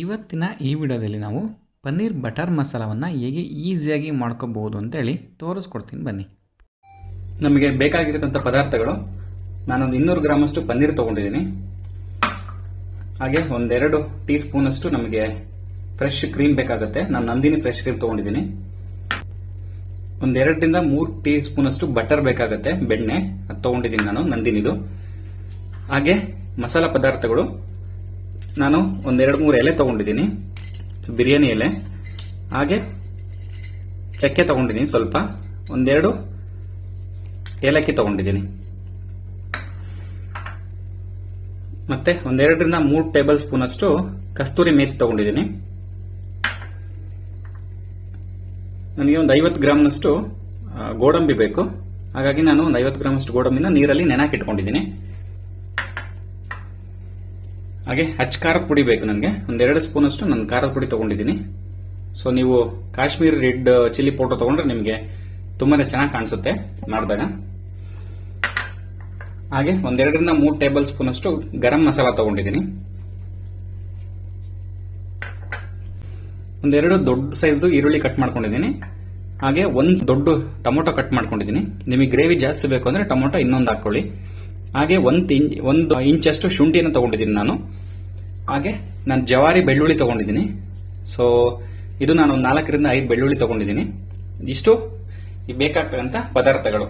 ಇವತ್ತಿನ ಈ ವಿಡಿಯೋದಲ್ಲಿ ನಾವು ಪನ್ನೀರ್ ಬಟರ್ ಮಸಾಲವನ್ನು ಹೇಗೆ ಈಸಿಯಾಗಿ ಮಾಡ್ಕೋಬಹುದು ಅಂತೇಳಿ ತೋರಿಸ್ಕೊಡ್ತೀನಿ ಬನ್ನಿ. ನಮಗೆ ಬೇಕಾಗಿರೋಂಥ ಪದಾರ್ಥಗಳು, ನಾನೊಂದು ಇನ್ನೂರು ಗ್ರಾಮಷ್ಟು ಪನ್ನೀರ್ ತೊಗೊಂಡಿದ್ದೀನಿ. ಹಾಗೆ ಒಂದೆರಡು ಟೀ ಸ್ಪೂನಷ್ಟು ನಮಗೆ ಫ್ರೆಶ್ ಕ್ರೀಮ್ ಬೇಕಾಗುತ್ತೆ. ನಾನು ನಂದಿನಿ ಫ್ರೆಶ್ ಕ್ರೀಮ್ ತೊಗೊಂಡಿದ್ದೀನಿ. ಒಂದೆರಡರಿಂದ ಮೂರು ಟೀ ಸ್ಪೂನಷ್ಟು ಬಟರ್ ಬೇಕಾಗುತ್ತೆ, ಬೆಣ್ಣೆ ಅದು ತೊಗೊಂಡಿದ್ದೀನಿ ನಾನು, ನಂದಿನಿದು. ಹಾಗೆ ಮಸಾಲ ಪದಾರ್ಥಗಳು ನಾನು ಒಂದೆರಡು ಮೂರು ಎಲೆ ತಗೊಂಡಿದ್ದೀನಿ. ಬಿರಿಯಾನಿ ಎಲೆ. ಹಾಗೆ ಚಕ್ಕೆ ತಗೊಂಡಿದ್ದೀನಿ ಸ್ವಲ್ಪ. ಒಂದೆರಡು ಏಲಕ್ಕಿ ತಗೊಂಡಿದ್ದೀನಿ. ಮತ್ತೆ ಒಂದೆರಡರಿಂದ ಮೂರು ಟೇಬಲ್ ಸ್ಪೂನ್ ಅಷ್ಟು ಕಸ್ತೂರಿ ಮೇಥಿ ತಗೊಂಡಿದ್ದೀನಿ. ನನಗೆ ಒಂದು ಐವತ್ತು ಗ್ರಾಮ್ನಷ್ಟು ಗೋಡಂಬಿ ಬೇಕು. ಹಾಗಾಗಿ ನಾನು ಒಂದು ಐವತ್ತು ಗ್ರಾಮ್ ಅಷ್ಟು ಗೋಡಂಬಿನ ನೀರಲ್ಲಿ ನೆನಾಕಿಟ್ಕೊಂಡಿದ್ದೀನಿ ಹಾಗೆ ಹಚ್ಚ ಖಾರದ ಪುಡಿ ಬೇಕು ನನಗೆ. ಒಂದೆರಡು ಸ್ಪೂನ್ ಅಷ್ಟು ನಾನು ಖಾರದ ಪುಡಿ ತಗೊಂಡಿದ್ದೀನಿ. ಸೊ ನೀವು ಕಾಶ್ಮೀರ್ ರೆಡ್ ಚಿಲ್ಲಿ ಪೌಡರ್ ತಗೊಂಡ್ರೆ ನಿಮಗೆ ತುಂಬಾನೇ ಚೆನ್ನಾಗಿ ಕಾಣಿಸುತ್ತೆ ಮಾಡಿದಾಗ. ಹಾಗೆ ಒಂದೆರಡರಿಂದ ಮೂರು ಟೇಬಲ್ ಸ್ಪೂನ್ ಅಷ್ಟು ಗರಂ ಮಸಾಲ ತಗೊಂಡಿದ್ದೀನಿ. ಒಂದೆರಡು ದೊಡ್ಡ ಸೈಜ್ದು ಈರುಳ್ಳಿ ಕಟ್ ಮಾಡ್ಕೊಂಡಿದ್ದೀನಿ. ಹಾಗೆ ಒಂದು ದೊಡ್ಡ ಟೊಮೊಟೊ ಕಟ್ ಮಾಡ್ಕೊಂಡಿದ್ದೀನಿ. ನಿಮಗೆ ಗ್ರೇವಿ ಜಾಸ್ತಿ ಬೇಕು ಅಂದ್ರೆ ಟೊಮೊಟೊ ಇನ್ನೊಂದು ಹಾಕೊಳ್ಳಿ. ಹಾಗೆ ಒಂದು ಇಂಚ್ ಒಂದು ಇಂಚಷ್ಟು ಶುಂಠಿಯನ್ನು ತಗೊಂಡಿದ್ದೀನಿ ನಾನು. ಹಾಗೆ ನಾನು ಜವಾರಿ ಬೆಳ್ಳುಳ್ಳಿ ತಗೊಂಡಿದ್ದೀನಿ. ಸೊ ಇದು ನಾನು ಒಂದು ನಾಲ್ಕರಿಂದ ಐದು ಬೆಳ್ಳುಳ್ಳಿ ತಗೊಂಡಿದ್ದೀನಿ. ಇಷ್ಟು, ಈ ಬೇಕಾಗ್ತಕ್ಕಂಥ ಪದಾರ್ಥಗಳು.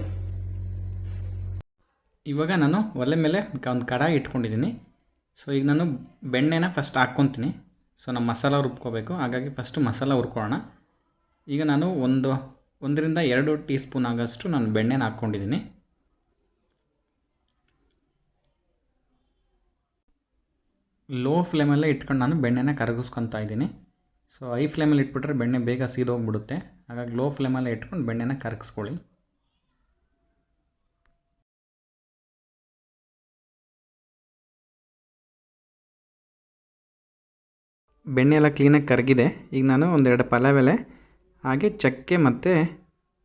ಇವಾಗ ನಾನು ಒಲೆ ಮೇಲೆ ಒಂದು ಕಡಾಯಿ ಇಟ್ಕೊಂಡಿದ್ದೀನಿ. ಸೊ ಈಗ ನಾನು ಬೆಣ್ಣೆನ ಫಸ್ಟ್ ಹಾಕ್ಕೊತೀನಿ. ಸೊ ನಮ್ಮ ಮಸಾಲ ರುಬ್ಕೋಬೇಕು. ಹಾಗಾಗಿ ಫಸ್ಟು ಮಸಾಲ ಹುರ್ಕೊಳ್ಳೋಣ. ಈಗ ನಾನು ಒಂದು, ಒಂದರಿಂದ ಎರಡು ಟೀ ಸ್ಪೂನ್ ಆಗೋಷ್ಟು ನಾನು ಬೆಣ್ಣೆನ ಹಾಕ್ಕೊಂಡಿದ್ದೀನಿ. ಲೋ ಫ್ಲೇಮಲ್ಲೇ ಇಟ್ಕೊಂಡು ನಾನು ಬೆಣ್ಣೆನ ಕರಗಿಸ್ಕೊತಾ ಇದ್ದೀನಿ. ಸೊ ಐ ಫ್ಲೇಮಲ್ಲಿ ಇಟ್ಬಿಟ್ರೆ ಬೆಣ್ಣೆ ಬೇಗ ಸೀದೋಗ್ಬಿಡುತ್ತೆ. ಹಾಗಾಗಿ ಲೋ ಫ್ಲೇಮಲ್ಲೇ ಇಟ್ಕೊಂಡು ಬೆಣ್ಣೆನ ಕರಗಿಸ್ಕೊಳ್ಳಿ. ಬೆಣ್ಣೆ ಎಲ್ಲ ಕ್ಲೀನಾಗಿ ಕರಗಿದೆ. ಈಗ ನಾನು ಒಂದೆರಡು ಪಲಾವೆಲೆ, ಹಾಗೆ ಚಕ್ಕೆ ಮತ್ತು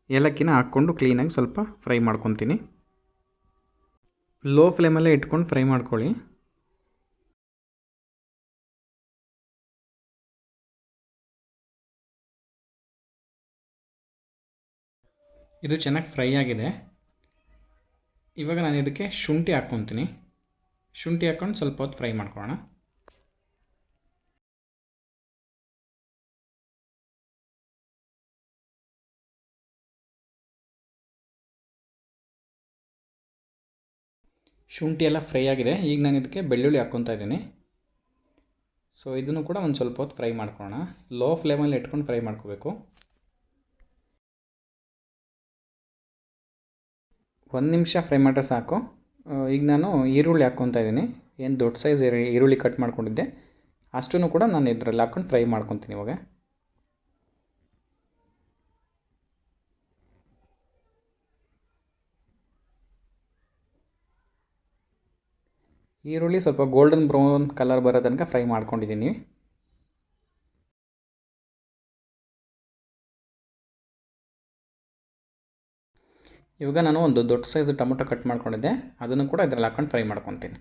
ಏಲಕ್ಕಿನ ಹಾಕ್ಕೊಂಡು ಕ್ಲೀನಾಗಿ ಸ್ವಲ್ಪ ಫ್ರೈ ಮಾಡ್ಕೊತೀನಿ. ಲೋ ಫ್ಲೇಮಲ್ಲೇ ಇಟ್ಕೊಂಡು ಫ್ರೈ ಮಾಡ್ಕೊಳ್ಳಿ. ಇದು ಚೆನ್ನಾಗಿ ಫ್ರೈ ಆಗಿದೆ. ಇವಾಗ ನಾನು ಇದಕ್ಕೆ ಶುಂಠಿ ಹಾಕ್ಕೊತೀನಿ. ಶುಂಠಿ ಹಾಕ್ಕೊಂಡು ಸ್ವಲ್ಪ ಹೊತ್ತು ಫ್ರೈ ಮಾಡ್ಕೊಳ್ಳೋಣ. ಶುಂಠಿ ಎಲ್ಲ ಫ್ರೈ ಆಗಿದೆ. ಈಗ ನಾನು ಇದಕ್ಕೆ ಬೆಳ್ಳುಳ್ಳಿ ಹಾಕ್ಕೊತಾ ಇದ್ದೀನಿ. ಸೊ ಇದನ್ನು ಕೂಡ ಒಂದು ಸ್ವಲ್ಪ ಹೊತ್ತು ಫ್ರೈ ಮಾಡ್ಕೊಳ್ಳೋಣ. ಲೋ ಫ್ಲೇಮಲ್ಲಿ ಇಟ್ಕೊಂಡು ಫ್ರೈ ಮಾಡ್ಕೋಬೇಕು. ಒಂದು ನಿಮಿಷ ಫ್ರೈ ಮಾಡಿದ್ರೆ ಸಾಕು. ಈಗ ನಾನು ಈರುಳ್ಳಿ ಹಾಕ್ಕೊತಾ ಇದ್ದೀನಿ. ಏನು ದೊಡ್ಡ ಸೈಜ್ ಈರುಳ್ಳಿ ಕಟ್ ಮಾಡ್ಕೊಂಡಿದ್ದೆ. ಅಷ್ಟೂ ಕೂಡ ನಾನು ಇದರಲ್ಲಿ ಹಾಕ್ಕೊಂಡು ಫ್ರೈ ಮಾಡ್ಕೊತೀನಿ ಇವಾಗ. ಈರುಳ್ಳಿ ಸ್ವಲ್ಪ ಗೋಲ್ಡನ್ ಬ್ರೌನ್ ಕಲರ್ ಬರೋ ತನಕ ಫ್ರೈ ಮಾಡ್ಕೊಂಡಿದ್ದೀನಿ. ಇವಾಗ ನಾನು ಒಂದು ದೊಡ್ಡ ಸೈಜ್ ಟೊಮೊಟೊ ಕಟ್ ಮಾಡ್ಕೊಂಡಿದ್ದೆ. ಅದನ್ನು ಕೂಡ ಇದರಲ್ಲಿ ಹಾಕೊಂಡು ಫ್ರೈ ಮಾಡ್ಕೊತೀನಿ.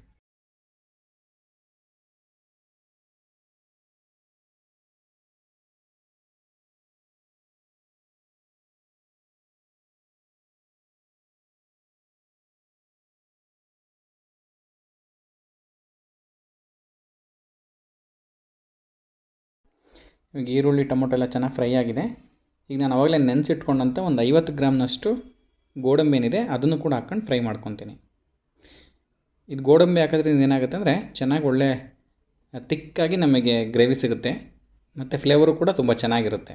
ಈರುಳ್ಳಿ ಟೊಮೊಟೊ ಎಲ್ಲ ಚೆನ್ನಾಗಿ ಫ್ರೈ ಆಗಿದೆ. ಈಗ ನಾನು ಅವಾಗಲೇ ನೆನೆಸಿಟ್ಕೊಂಡಂತೆ ಒಂದು ಐವತ್ತು ಗ್ರಾಮ್ನಷ್ಟು ಗೋಡಂಬಿ ಏನಿದೆ ಅದನ್ನು ಕೂಡ ಹಾಕ್ಕೊಂಡು ಫ್ರೈ ಮಾಡ್ಕೊತೀನಿ. ಇದು ಗೋಡಂಬಿ ಹಾಕೋದ್ರಿಂದ ಏನಾಗುತ್ತೆ ಅಂದರೆ ಚೆನ್ನಾಗಿ ಒಳ್ಳೆ, ತಿಕ್ಕಾಗಿ ನಮಗೆ ಗ್ರೇವಿ ಸಿಗುತ್ತೆ ಮತ್ತು ಫ್ಲೇವರು ಕೂಡ ತುಂಬ ಚೆನ್ನಾಗಿರುತ್ತೆ.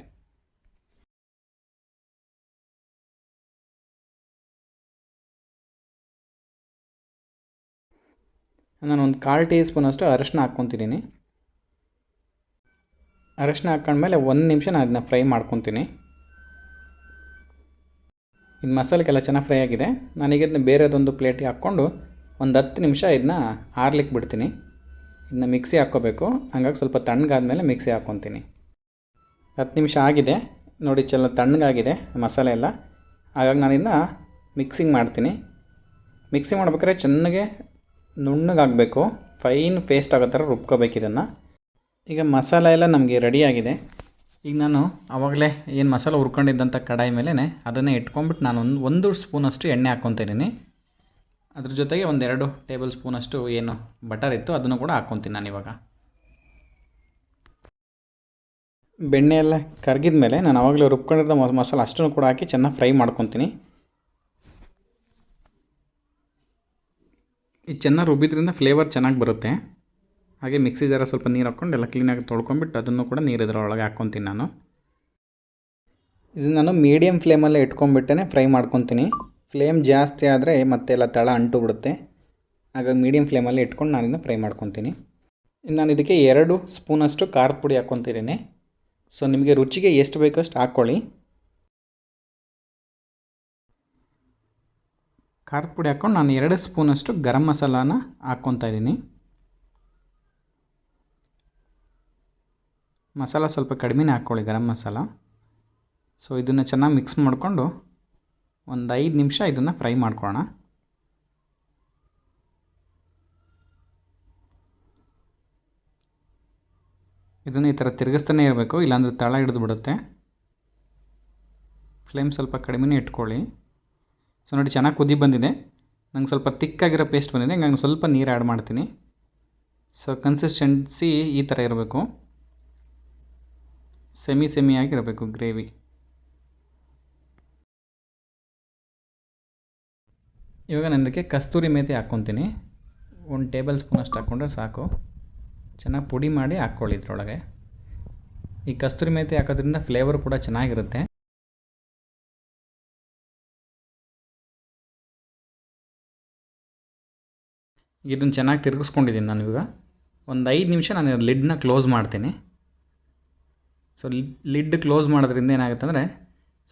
ನಾನು ಒಂದು ಕಾಲು ಟೀ ಸ್ಪೂನಷ್ಟು ಅರಶಿನ ಹಾಕ್ಕೊತಿದ್ದೀನಿ. ಅರಶಿನ ಹಾಕ್ಕೊಂಡ್ಮೇಲೆ ಒಂದು ನಿಮಿಷ ನಾನು ಅದನ್ನ ಫ್ರೈ ಮಾಡ್ಕೊತೀನಿ. ಇದು ಮಸಾಲೆಗೆಲ್ಲ ಚೆನ್ನಾಗಿ ಫ್ರೈ ಆಗಿದೆ. ನಾನೀಗ ಇದನ್ನ ಬೇರೆದೊಂದು ಪ್ಲೇಟಿಗೆ ಹಾಕ್ಕೊಂಡು ಒಂದು ಹತ್ತು ನಿಮಿಷ ಇದನ್ನ ಆರ್ಲಿಕ್ಕೆ ಬಿಡ್ತೀನಿ. ಇದನ್ನ ಮಿಕ್ಸಿ ಹಾಕ್ಕೋಬೇಕು. ಹಂಗಾಗಿ ಸ್ವಲ್ಪ ತಣ್ಣಗಾದ್ಮೇಲೆ ಮಿಕ್ಸಿ ಹಾಕ್ಕೊತೀನಿ ಹತ್ತು ನಿಮಿಷ ಆಗಿದೆ. ನೋಡಿ ಚೆಲ್ಲ ತಣ್ಣಗಾಗಿದೆ ಮಸಾಲೆ ಎಲ್ಲ. ಹಾಗಾಗಿ ನಾನು ಇದನ್ನ ಮಿಕ್ಸಿಂಗ್ ಮಾಡ್ತೀನಿ. ಮಿಕ್ಸಿ ಮಾಡ್ಬೇಕಾದ್ರೆ ಚೆನ್ನಾಗೆ ನುಣ್ಣಗಾಗಬೇಕು. ಫೈನ್ ಪೇಸ್ಟ್ ಆಗೋ ಥರ ರುಬ್ಕೋಬೇಕು ಇದನ್ನು. ಈಗ ಮಸಾಲೆ ಎಲ್ಲ ನಮಗೆ ರೆಡಿಯಾಗಿದೆ ಈಗ ನಾನು ಆವಾಗಲೇ ಏನು ಮಸಾಲೆ ಹುರ್ಕೊಂಡಿದ್ದಂಥ ಕಡಾಯಿ ಮೇಲೆ ಅದನ್ನೇ ಇಟ್ಕೊಂಬಿಟ್ಟು ನಾನು ಒಂದು ಒಂದು ಸ್ಪೂನಷ್ಟು ಎಣ್ಣೆ ಹಾಕ್ಕೊತಿದ್ದೀನಿ ಅದ್ರ ಜೊತೆಗೆ ಒಂದೆರಡು ಟೇಬಲ್ ಸ್ಪೂನಷ್ಟು ಏನು ಬಟರ್ ಇತ್ತು, ಅದನ್ನು ಕೂಡ ಹಾಕ್ಕೊತೀನಿ ನಾನು ಇವಾಗ. ಬೆಣ್ಣೆ ಎಲ್ಲ ಕರಗಿದ ಮೇಲೆ ನಾನು ಆವಾಗಲೇ ರುಬ್ಕೊಂಡಿರೋ ಮಸಾಲೆ ಅಷ್ಟನ್ನು ಕೂಡ ಹಾಕಿ ಚೆನ್ನಾಗಿ ಫ್ರೈ ಮಾಡ್ಕೊತೀನಿ. ಇದು ಚೆನ್ನಾಗಿ ರುಬ್ಬಿದ್ರಿಂದ ಫ್ಲೇವರ್ ಚೆನ್ನಾಗಿ ಬರುತ್ತೆ. ಹಾಗೆ ಮಿಕ್ಸಿ ಜಾರ ಸ್ವಲ್ಪ ನೀರು ಹಾಕ್ಕೊಂಡು ಎಲ್ಲ ಕ್ಲೀನಾಗಿ ತೊಳ್ಕೊಂಬಿಟ್ಟು ಅದನ್ನು ಕೂಡ ನೀರು ಇದರೊಳಗೆ ಹಾಕ್ಕೊತೀನಿ ನಾನು. ಇದು ನಾನು ಮೀಡಿಯಮ್ ಫ್ಲೇಮಲ್ಲೇ ಇಟ್ಕೊಂಡ್ಬಿಟ್ಟೇ ಫ್ರೈ ಮಾಡ್ಕೊತೀನಿ. ಫ್ಲೇಮ್ ಜಾಸ್ತಿ ಆದರೆ ಮತ್ತೆ ಎಲ್ಲ ತಳ ಅಂಟು ಬಿಡುತ್ತೆ ಹಾಗಾಗಿ ಮೀಡಿಯಮ್ ಫ್ಲೇಮಲ್ಲಿ ಇಟ್ಕೊಂಡು ನಾನು ಇದನ್ನು ಫ್ರೈ ಮಾಡ್ಕೊತೀನಿ ನಾನು ಇದಕ್ಕೆ ಎರಡು ಸ್ಪೂನಷ್ಟು ಖಾರದ ಪುಡಿ ಹಾಕ್ಕೊತಿದ್ದೀನಿ. ಸೊ ನಿಮಗೆ ರುಚಿಗೆ ಎಷ್ಟು ಬೇಕೋ ಅಷ್ಟು ಹಾಕ್ಕೊಳ್ಳಿ. ಖಾರದ ಪುಡಿ ಹಾಕ್ಕೊಂಡು ನಾನು ಎರಡು ಸ್ಪೂನಷ್ಟು ಗರಂ ಮಸಾಲಾನ ಹಾಕ್ಕೊತಾ ಇದ್ದೀನಿ. ಮಸಾಲ ಸ್ವಲ್ಪ ಕಡಿಮೆನೇ ಹಾಕ್ಕೊಳ್ಳಿ, ಗರಂ ಮಸಾಲ. ಸೊ ಇದನ್ನು ಚೆನ್ನಾಗಿ ಮಿಕ್ಸ್ ಮಾಡಿಕೊಂಡು ಒಂದು ಐದು ನಿಮಿಷ ಇದನ್ನು ಫ್ರೈ ಮಾಡ್ಕೊಳ್ಳೋಣ. ಇದನ್ನು ಈ ಥರ ತಿರುಗಿಸ್ತಾನೆ ಇರಬೇಕು, ಇಲ್ಲಾಂದರೆ ತಳ ಹಿಡಿದು ಬಿಡುತ್ತೆ ಫ್ಲೇಮ್ ಸ್ವಲ್ಪ ಕಡಿಮೆನೇ ಇಟ್ಕೊಳ್ಳಿ. ಸೊ ನೋಡಿ ಚೆನ್ನಾಗಿ ಕುದಿ ಬಂದಿದೆ. ನಂಗೆ ಸ್ವಲ್ಪ ತಿಕ್ಕಾಗಿರೋ ಪೇಸ್ಟ್ ಬಂದಿದೆ ಹಂಗಾಗಿ ಸ್ವಲ್ಪ ನೀರು ಆ್ಯಡ್ ಮಾಡ್ತೀನಿ. ಸೊ ಕನ್ಸಿಸ್ಟೆನ್ಸಿ ಈ ಥರ ಇರಬೇಕು. ಸೆಮಿ ಸೆಮಿ ಆಗಿರಬೇಕು, ಗ್ರೇವಿ. ಇವಾಗ ನಾನು ಇದಕ್ಕೆ ಕಸ್ತೂರಿ ಮೇಥಿ ಹಾಕ್ಕೊತೀನಿ. ಒಂದು ಟೇಬಲ್ ಸ್ಪೂನ್ ಅಷ್ಟು ಹಾಕ್ಕೊಂಡ್ರೆ ಸಾಕು. ಚೆನ್ನಾಗಿ ಪುಡಿ ಮಾಡಿ ಹಾಕ್ಕೊಳ್ಳಿ ಇದ್ರೊಳಗೆ. ಈ ಕಸ್ತೂರಿ ಮೇಥಿ ಹಾಕೋದ್ರಿಂದ ಫ್ಲೇವರ್ ಕೂಡ ಚೆನ್ನಾಗಿರುತ್ತೆ. ಇದನ್ನು ಚೆನ್ನಾಗಿ ತಿರುಗಿಸ್ಕೊಂಡಿದ್ದೀನಿ ನಾನು ಇವಾಗ ಒಂದು ಐದು ನಿಮಿಷ ನಾನು ಲಿಡ್ನ ಕ್ಲೋಸ್ ಮಾಡ್ತೀನಿ. ಸೊ ಲಿಡ್ ಕ್ಲೋಸ್ ಮಾಡೋದ್ರಿಂದ ಏನಾಗುತ್ತೆ ಅಂದರೆ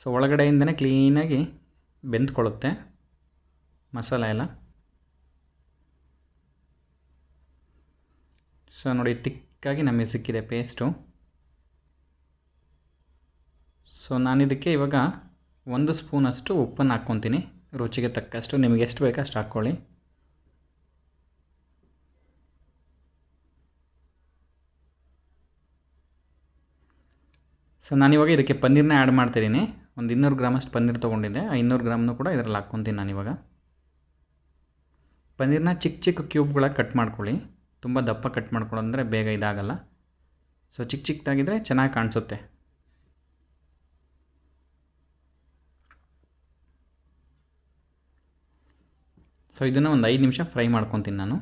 ಸೊ ಒಳಗಡೆಯಿಂದನೇ ಕ್ಲೀನಾಗಿ ಬೆಂದ್ಕೊಳ್ಳುತ್ತೆ ಮಸಾಲ ಎಲ್ಲ. ಸೊ ನೋಡಿ ತಿಕ್ಕಾಗಿ ನಮಗೆ ಸಿಕ್ಕಿದೆ ಪೇಸ್ಟು ಸೊ ನಾನಿದಕ್ಕೆ ಇವಾಗ ಒಂದು ಸ್ಪೂನಷ್ಟು ಉಪ್ಪನ್ನು ಹಾಕ್ಕೊತೀನಿ. ರುಚಿಗೆ ತಕ್ಕಷ್ಟು. ನಿಮಗೆ ಎಷ್ಟು ಬೇಕೋ ಅಷ್ಟು ಹಾಕ್ಕೊಳ್ಳಿ. ಸೊ ನಾನಿವಾಗ ಇದಕ್ಕೆ ಪನ್ನೀರ್ನ ಆ್ಯಡ್ ಮಾಡ್ತಿದ್ದೀನಿ ಒಂದು ಇನ್ನೂರು ಗ್ರಾಮಷ್ಟು ಪನ್ನೀರ್ ತೊಗೊಂಡಿದ್ದೆ. ಆ ಇನ್ನೂರು ಗ್ರಾಮ್ನು ಕೂಡ ಇದರಲ್ಲಿ ಹಾಕ್ಕೊತೀನಿ ನಾನಿವಾಗ ಪನ್ನೀರ್ನ ಚಿಕ್ಕ ಚಿಕ್ಕ ಕ್ಯೂಬ್ಗಳಾಗಿ ಕಟ್ ಮಾಡ್ಕೊಳ್ಳಿ. ತುಂಬ ದಪ್ಪ ಕಟ್ ಮಾಡ್ಕೊಳ್ಳೋದಂದರೆ ಬೇಗ ಇದಾಗಲ್ಲ. ಸೊ ಚಿಕ್ಕ ಚಿಕ್ಕದಾಗಿದ್ದರೆ ಚೆನ್ನಾಗಿ ಕಾಣಿಸುತ್ತೆ. ಸೊ ಇದನ್ನು ಒಂದು ಐದು ನಿಮಿಷ ಫ್ರೈ ಮಾಡ್ಕೊತೀನಿ ನಾನು.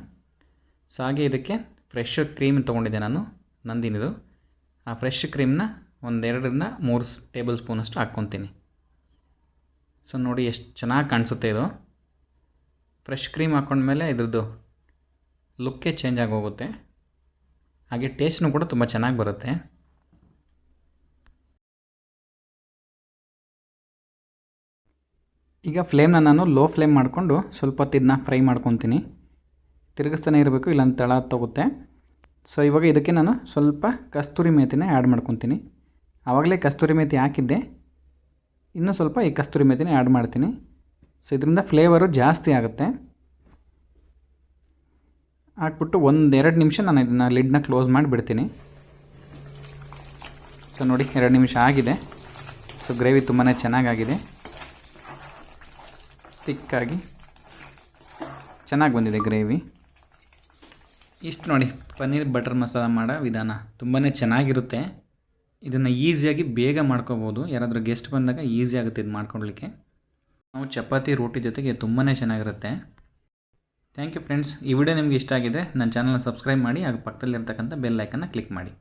ಸೊ ಹಾಗೆ ಇದಕ್ಕೆ ಫ್ರೆಶ್ ಕ್ರೀಮ್ ತೊಗೊಂಡಿದ್ದೆ ನಾನು. ನಂದಿನಿದು. ಆ ಫ್ರೆಶ್ ಕ್ರೀಮ್ನ ಒಂದೆರಡರಿಂದ ಮೂರು ಟೇಬಲ್ ಸ್ಪೂನಷ್ಟು ಹಾಕ್ಕೊತೀನಿ. ಸೊ ನೋಡಿ ಎಷ್ಟು ಚೆನ್ನಾಗಿ ಕಾಣಿಸುತ್ತೆ ಇದು. ಫ್ರೆಶ್ ಕ್ರೀಮ್ ಹಾಕ್ಕೊಂಡ್ಮೇಲೆ ಇದ್ರದ್ದು ಲುಕ್ಕೇ ಚೇಂಜ್ ಆಗಿ ಹೋಗುತ್ತೆ ಹಾಗೆ ಟೇಸ್ಟ್ನೂ ಕೂಡ ತುಂಬ ಚೆನ್ನಾಗಿ ಬರುತ್ತೆ. ಈಗ ಫ್ಲೇಮ್ನ ನಾನು ಲೋ ಫ್ಲೇಮ್ ಮಾಡಿಕೊಂಡು ಸ್ವಲ್ಪ ಹೊತ್ತು ಇದನ್ನ ಫ್ರೈ ಮಾಡ್ಕೊತೀನಿ. ತಿರುಗಿಸ್ತಾನೆ ಇರಬೇಕು ಇಲ್ಲಾಂದ್ರೆ ತಳ ತಗುತ್ತೆ ಸೊ ಇವಾಗ ಇದಕ್ಕೆ ನಾನು ಸ್ವಲ್ಪ ಕಸ್ತೂರಿ ಮೇಥಿನ ಆ್ಯಡ್ ಮಾಡ್ಕೊತೀನಿ. ಆವಾಗಲೇ ಕಸ್ತೂರಿ ಮೇಥಿ ಹಾಕಿದ್ದೆ. ಇನ್ನೂ ಸ್ವಲ್ಪ ಈ ಕಸ್ತೂರಿ ಮೆಥಿನೇ ಆ್ಯಡ್ ಮಾಡ್ತೀನಿ. ಸೊ ಇದರಿಂದ ಫ್ಲೇವರು ಜಾಸ್ತಿ ಆಗುತ್ತೆ. ಹಾಕ್ಬಿಟ್ಟು ಒಂದೆರಡು ನಿಮಿಷ ನಾನು ಇದನ್ನು ಲಿಡ್ನ ಕ್ಲೋಸ್ ಮಾಡಿಬಿಡ್ತೀನಿ. ಸೊ ನೋಡಿ ಎರಡು ನಿಮಿಷ ಆಗಿದೆ. ಸೊ ಗ್ರೇವಿ ತುಂಬಾ ಚೆನ್ನಾಗಾಗಿದೆ. ತಿಕ್ಕಾಗಿ ಚೆನ್ನಾಗಿ ಬಂದಿದೆ ಗ್ರೇವಿ ಇಷ್ಟು ನೋಡಿ, ಪನ್ನೀರ್ ಬಟರ್ ಮಸಾಲ ಮಾಡೋ ವಿಧಾನ ತುಂಬಾ ಚೆನ್ನಾಗಿರುತ್ತೆ. ಇದನ್ನು ಈಸಿಯಾಗಿ ಬೇಗ ಮಾಡ್ಕೋಬೋದು. ಯಾರಾದರೂ ಗೆಸ್ಟ್ ಬಂದಾಗ ಈಸಿ ಆಗುತ್ತೆ ಇದು ಮಾಡ್ಕೊಳ್ಲಿಕ್ಕೆ ನಾವು ಚಪಾತಿ, ರೋಟಿ ಜೊತೆಗೆ ತುಂಬಾ ಚೆನ್ನಾಗಿರುತ್ತೆ. ಥ್ಯಾಂಕ್ ಯು ಫ್ರೆಂಡ್ಸ್ ಈ ವಿಡಿಯೋ ನಿಮಗೆ ಇಷ್ಟ ಆಗಿದೆ ನನ್ನ ಚಾನಲ್ನ ಸಬ್ಸ್ಕ್ರೈಬ್ ಮಾಡಿ, ಹಾಗೂ ಪಕ್ಕದಲ್ಲಿರ್ತಕ್ಕಂಥ ಬೆಲ್ ಐಕನ್ನ ಕ್ಲಿಕ್ ಮಾಡಿ.